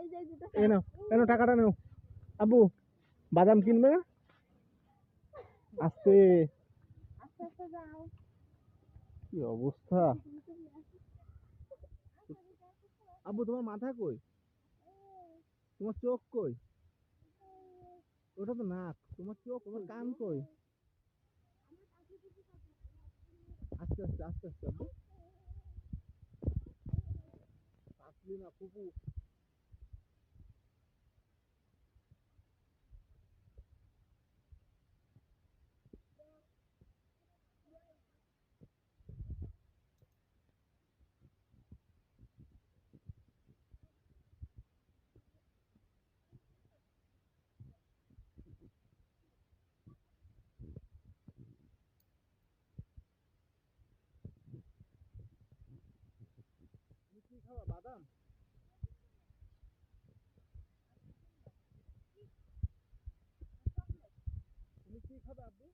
এ নাও এনো টাকাটা নাও। আব্বু, বাদাম কিনবে না? আস্তে। কি অবস্থা? আব্বু, তোমার মাথা কই? তোমার চোখ কই? ওটা তো নাক, তোমার চোখ, তোমার কান কই? আস্তে আস্তে আস্তে আস্তে, আব্বু। আসলি না ফুপু তুমি কি খাওয়া বাদাম তুমি কি খাবে আব্বু